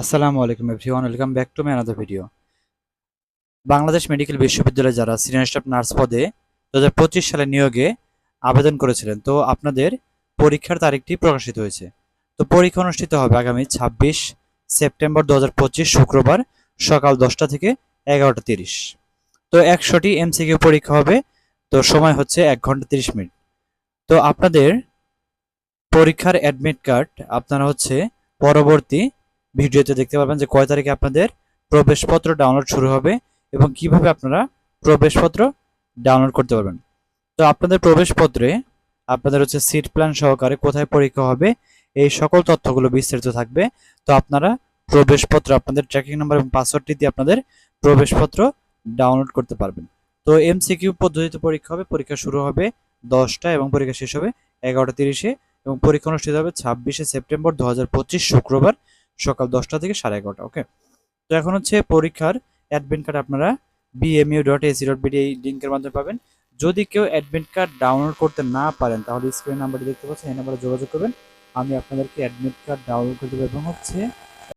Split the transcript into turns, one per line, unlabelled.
আসসালামু আলাইকুম everyone welcome back to my another video Bangladesh medical বিশ্ববিদ্যালয়ে যারা সিনিয়র স্টাফ নার্স পদে দু হাজার পঁচিশ সালে নিয়োগে আবেদন করেছিলেন, তো আপনাদের পরীক্ষার তারিখটি প্রকাশিত হয়েছে। তো পরীক্ষা অনুষ্ঠিত হবে আগামী ছাব্বিশ সেপ্টেম্বর দু হাজার পঁচিশ শুক্রবার সকাল দশটা থেকে এগারোটা তিরিশ। তো একশোটি এমসিকিউ পরীক্ষা হবে, তো সময় হচ্ছে এক ঘণ্টা তিরিশ মিনিট। তো আপনাদের পরীক্ষার অ্যাডমিট কার্ড আপনারা হচ্ছে পরবর্তী ভিডিওতে দেখতে পারবেন যে কয় তারিখে আপনাদের প্রবেশপত্র ডাউনলোড শুরু হবে এবং কীভাবে আপনারা প্রবেশপত্র ডাউনলোড করতে পারবেন। তো আপনাদের প্রবেশপত্রে আপনাদের হচ্ছে সিট প্ল্যান সহকারে কোথায় পরীক্ষা হবে, এই সকল তথ্যগুলো বিস্তারিত থাকবে। তো আপনারা প্রবেশপত্র, আপনাদের ট্র্যাকিং নাম্বার এবং পাসওয়ার্ডটি দিয়ে আপনাদের প্রবেশপত্র ডাউনলোড করতে পারবেন। তো এমসিকিউ পদ্ধতিতে পরীক্ষা হবে, পরীক্ষা শুরু হবে দশটা এবং পরীক্ষা শেষ হবে এগারোটা তিরিশে এবং পরীক্ষা অনুষ্ঠিত হবে ছাব্বিশে সেপ্টেম্বর দু হাজার পঁচিশ শুক্রবার। সকাল দশটা থেকে সাড়ে এগারোটা ওকে তো এখন হচ্ছে পরীক্ষার অ্যাডমিট কার্ড আপনারা BMU dot AC dot BD এই লিঙ্কের মাধ্যমে পাবেন। যদি কেউ অ্যাডমিট কার্ড ডাউনলোড করতে না পারেন, তাহলে স্ক্রিন নাম্বারটি দেখতে পাচ্ছেন, এই নাম্বারে যোগাযোগ করবেন। আমি আপনাদেরকে অ্যাডমিট কার্ড ডাউনলোড করে দেবো এবং হচ্ছে